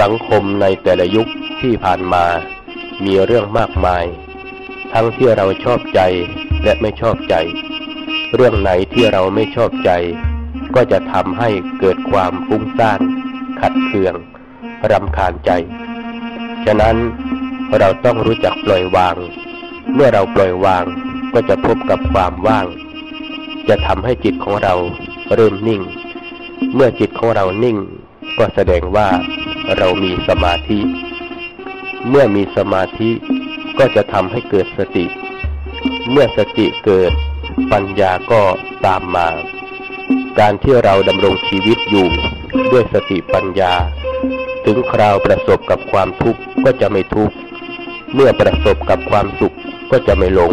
สังคมในแต่ละยุคที่ผ่านมามีเรื่องมากมาย ทั้งที่เราชอบใจและไม่ชอบใจ เรื่องไหนที่เราไม่ชอบใจ ก็จะทำให้เกิดความฟุ้งซ่าน ขัดเคืองรำคาญใจ ฉะนั้นเราต้องรู้จักปล่อยวาง เมื่อเราปล่อยวางก็จะพบกับความว่าง จะทำให้จิตของเราเริ่มนิ่ง เมื่อจิตของเรานิ่ง ก็แสดงว่า เรามีสมาธิ เมื่อมีสมาธิก็จะทำให้เกิดสติ เมื่อสติเกิดปัญญาก็ตามมา การที่เราดำรงชีวิตอยู่ด้วยสติปัญญา ถึงคราวประสบกับความทุกข์ก็จะไม่ทุกข์ เมื่อประสบกับความสุขก็จะไม่หลง